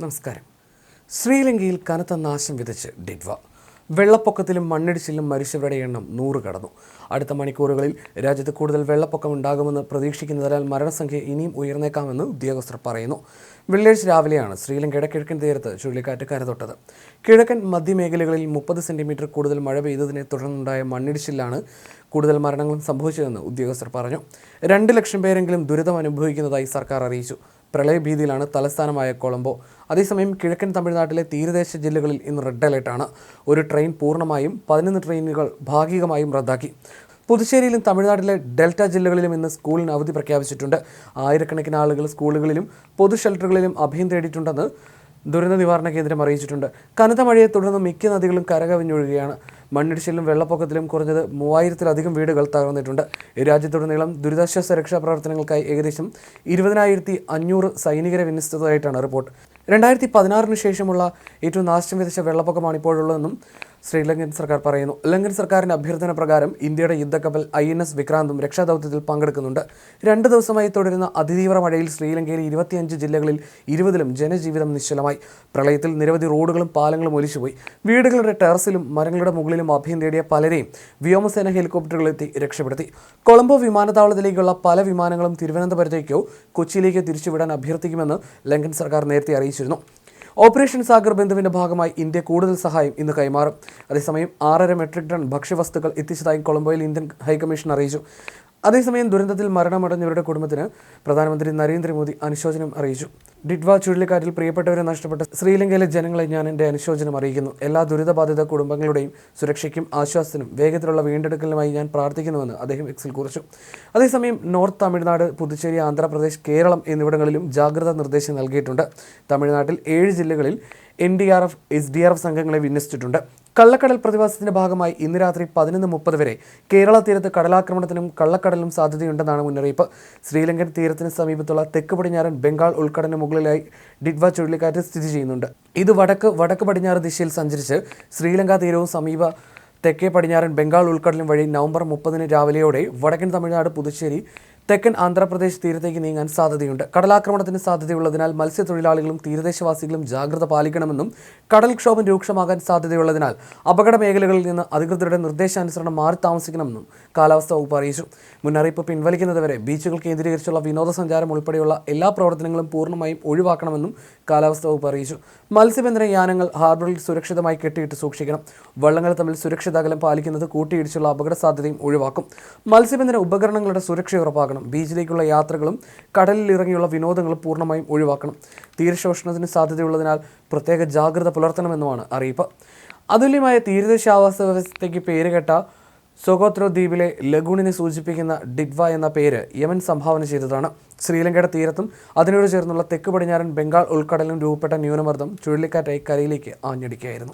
നമസ്കാരം. ശ്രീലങ്കയിൽ കനത്ത നാശം വിതച്ച് ഡിഡ്വ. വെള്ളപ്പൊക്കത്തിലും മണ്ണിടിച്ചിലും മരിച്ചവരുടെ എണ്ണം നൂറ് കടന്നു. അടുത്ത മണിക്കൂറുകളിൽ രാജ്യത്ത് കൂടുതൽ വെള്ളപ്പൊക്കം ഉണ്ടാകുമെന്ന് പ്രതീക്ഷിക്കുന്നതിനാൽ മരണസംഖ്യ ഇനിയും ഉയർന്നേക്കാമെന്ന് ഉദ്യോഗസ്ഥർ പറയുന്നു. വെള്ളിയാഴ്ച രാവിലെയാണ് ശ്രീലങ്കയുടെ കിഴക്കൻ തീരത്ത് ചുഴലിക്കാറ്റ് കരതൊട്ടത്. കിഴക്കൻ മധ്യമേഖലകളിൽ മുപ്പത് സെന്റിമീറ്റർ കൂടുതൽ മഴ പെയ്തതിനെ തുടർന്നുണ്ടായ മണ്ണിടിച്ചിലാണ് കൂടുതൽ മരണങ്ങളും സംഭവിച്ചതെന്ന് ഉദ്യോഗസ്ഥർ പറഞ്ഞു. രണ്ട് ലക്ഷം പേരെങ്കിലും ദുരിതം അനുഭവിക്കുന്നതായി സർക്കാർ അറിയിച്ചു. പ്രളയഭീതിയിലാണ് തലസ്ഥാനമായ കൊളംബോ. അതേസമയം കിഴക്കൻ തമിഴ്നാട്ടിലെ തീരദേശ ജില്ലകളിൽ ഇന്ന് റെഡ് അലേർട്ടാണ് ഒരു ട്രെയിൻ പൂർണമായും പതിനൊന്ന് ട്രെയിനുകൾ ഭാഗികമായും റദ്ദാക്കി. പുതുശ്ശേരിയിലും തമിഴ്നാട്ടിലെ ഡെൽറ്റ ജില്ലകളിലും ഇന്ന് സ്കൂളിന് അവധി പ്രഖ്യാപിച്ചിട്ടുണ്ട്. ആയിരക്കണക്കിന് ആളുകൾ സ്കൂളുകളിലും പൊതു ഷെൽട്ടറുകളിലും അഭയം തേടിയിട്ടുണ്ടെന്ന് ദുരന്ത നിവാരണ കേന്ദ്രം അറിയിച്ചിട്ടുണ്ട്. കനത്ത മഴയെ തുടർന്ന് മിക്ക നദികളും കരകവിഞ്ഞൊഴുകുകയാണ്. മണ്ണിടിച്ചിലും വെള്ളപ്പൊക്കത്തിലും കുറഞ്ഞത് മൂവായിരത്തിലധികം വീടുകൾ തകർന്നിട്ടുണ്ട്. രാജ്യത്തുടനീളം ദുരിതാശ്വാസ രക്ഷാ പ്രവർത്തനങ്ങൾക്കായി ഏകദേശം ഇരുപതിനായിരത്തി അഞ്ഞൂറ് സൈനികരെ വിന്യസിച്ചതായിട്ടാണ് റിപ്പോർട്ട്. രണ്ടായിരത്തി പതിനാറിന് ശേഷമുള്ള ഏറ്റവും നാശം വിതച്ച വെള്ളപ്പൊക്കമാണ് ഇപ്പോഴുള്ളതെന്നും ശ്രീലങ്കൻ സർക്കാർ പറയുന്നു. ലങ്കൻ സർക്കാരിന്റെ അഭ്യർത്ഥന പ്രകാരം ഇന്ത്യയുടെ യുദ്ധക്കപ്പൽ ഐ എൻ എസ് വിക്രാന്തും രക്ഷാദൗത്യത്തിൽ പങ്കെടുക്കുന്നുണ്ട്. രണ്ട് ദിവസമായി തുടരുന്ന അതിതീവ്ര മഴയിൽ ശ്രീലങ്കയിലെ ഇരുപത്തിയഞ്ച് ജില്ലകളിൽ ഇരുപതിലും ജനജീവിതം നിശ്ചലമായി. പ്രളയത്തിൽ നിരവധി റോഡുകളും പാലങ്ങളും ഒലിച്ചുപോയി. വീടുകളുടെ ടെറസിലും മരങ്ങളുടെ മുകളിലും അഭയം തേടിയ പലരെയും വ്യോമസേന ഹെലികോപ്റ്ററുകളെത്തി രക്ഷപ്പെടുത്തി. കൊളംബോ വിമാനത്താവളത്തിലേക്കുള്ള പല വിമാനങ്ങളും തിരുവനന്തപുരത്തേക്കോ കൊച്ചിയിലേക്കോ തിരിച്ചുവിടാൻ അഭ്യർത്ഥിക്കുമെന്ന് ലങ്കൻ സർക്കാർ നേരത്തെ അറിയിച്ചിരുന്നു. ഓപ്പറേഷൻ സാഗർ ബന്ധുവിന്റെ ഭാഗമായി ഇന്ത്യ കൂടുതൽ സഹായം ഇന്ന് കൈമാറും. അതേസമയം ആറര മെട്രിക് ടൺ ഭക്ഷ്യവസ്തുക്കൾ എത്തിച്ചതായി കൊളംബോയിൽ ഇന്ത്യൻ ഹൈക്കമ്മീഷൻ അറിയിച്ചു. അതേസമയം ദുരന്തത്തിൽ മരണമടഞ്ഞവരുടെ കുടുംബത്തിന് പ്രധാനമന്ത്രി നരേന്ദ്രമോദി അനുശോചനം അറിയിച്ചു. ഡിഡ്വ ചുഴലിക്കാറ്റിൽ പ്രിയപ്പെട്ടവരെ നഷ്ടപ്പെട്ട ശ്രീലങ്കയിലെ ജനങ്ങളെ ഞാൻ എന്റെ അനുശോചനം അറിയിക്കുന്നു. എല്ലാ ദുരിതബാധിത കുടുംബങ്ങളുടെയും സുരക്ഷയ്ക്കും ആശ്വാസത്തിനും വേഗത്തിലുള്ള വീണ്ടെടുക്കലിനുമായി ഞാൻ പ്രാർത്ഥിക്കുന്നുവെന്ന് അദ്ദേഹം എക്സിൽ കുറിച്ചു. അതേസമയം നോർത്ത് തമിഴ്നാട് പുതുച്ചേരി ആന്ധ്രാപ്രദേശ് കേരളം എന്നിവിടങ്ങളിലും ജാഗ്രതാ നിർദ്ദേശം നൽകിയിട്ടുണ്ട്. തമിഴ്നാട്ടിൽ ഏഴ് ജില്ലകളിൽ N D R F S D R F സംഘങ്ങളെ വിന്യസിച്ചിട്ടുണ്ട്. കള്ളക്കടൽ പ്രതിഭാസത്തിന്റെ ഭാഗമായി ഇന്ന് രാത്രി പതിനൊന്ന് മുപ്പത് വരെ കേരള തീരത്ത് കടലാക്രമണത്തിനും കള്ളക്കടലിനും സാധ്യതയുണ്ടെന്നാണ് മുന്നറിയിപ്പ്. ശ്രീലങ്കൻ തീരത്തിന് സമീപത്തുള്ള തെക്ക് പടിഞ്ഞാറൻ ബംഗാൾ ഉൾക്കടലിന് മുകളിലായി ഡിഡ്വ ചുഴലിക്കാറ്റ് സ്ഥിതി ചെയ്യുന്നുണ്ട്. ഇത് വടക്ക് വടക്ക് പടിഞ്ഞാറ് ദിശയിൽ സഞ്ചരിച്ച് ശ്രീലങ്ക തീരവും സമീപ തെക്കേ പടിഞ്ഞാറൻ ബംഗാൾ ഉൾക്കടലും വഴി നവംബർ മുപ്പതിന് രാവിലെയോടെ വടക്കൻ തമിഴ്നാട് പുതുച്ചേരി തെക്കൻ ആന്ധ്രാപ്രദേശ് തീരത്തേക്ക് നീങ്ങാൻ സാധ്യതയുണ്ട്. കടലാക്രമണത്തിന് സാധ്യതയുള്ളതിനാൽ മത്സ്യത്തൊഴിലാളികളും തീരദേശവാസികളും ജാഗ്രത പാലിക്കണമെന്നും കടൽക്ഷോഭം രൂക്ഷമാകാൻ സാധ്യതയുള്ളതിനാൽ അപകട മേഖലകളിൽ നിന്ന് അധികൃതരുടെ നിർദ്ദേശാനുസരണം മാറി താമസിക്കണമെന്നും കാലാവസ്ഥാ വകുപ്പ് അറിയിച്ചു. മുന്നറിയിപ്പ് പിൻവലിക്കുന്നതുവരെ ബീച്ചുകൾ കേന്ദ്രീകരിച്ചുള്ള വിനോദസഞ്ചാരം ഉൾപ്പെടെയുള്ള എല്ലാ പ്രവർത്തനങ്ങളും പൂർണമായും ഒഴിവാക്കണമെന്നും കാലാവസ്ഥാ വകുപ്പ് അറിയിച്ചു. മത്സ്യബന്ധന യാനങ്ങൾ ഹാർബറിൽ സുരക്ഷിതമായി കെട്ടിയിട്ട് സൂക്ഷിക്കണം. വള്ളങ്ങൾ തമ്മിൽ സുരക്ഷിത അകലം പാലിക്കുന്നത് കൂട്ടിയിടിച്ചുള്ള അപകട സാധ്യതയും ഒഴിവാക്കും. മത്സ്യബന്ധന ഉപകരണങ്ങളുടെ സുരക്ഷ ഉറപ്പാക്കണം. ബീച്ചിലേക്കുള്ള യാത്രകളും കടലിൽ ഇറങ്ങിയുള്ള വിനോദങ്ങളും പൂർണമായും ഒഴിവാക്കണം. തീരശോഷണത്തിന് സാധ്യതയുള്ളതിനാൽ പ്രത്യേക ജാഗ്രത പുലർത്തണമെന്നുമാണ് അറിയിപ്പ്. അതുല്യമായ തീരദേശാവാസ വ്യവസ്ഥയ്ക്ക് പേരുകെട്ട സൊഗോത്രോ ദ്വീപിലെ ലഗൂണിനെ സൂചിപ്പിക്കുന്ന ഡിഡ്വ എന്ന പേര് യമൻ സംഭാവന ചെയ്തതാണ്. ശ്രീലങ്കയുടെ തീരത്തും അതിനോട് ചേർന്നുള്ള തെക്ക് പടിഞ്ഞാറൻ ബംഗാൾ ഉൾക്കടലിലും രൂപപ്പെട്ട ന്യൂനമർദ്ദം ചുഴലിക്കാറ്റായി കരയിലേക്ക് ആഞ്ഞടിക്കുകയായിരുന്നു.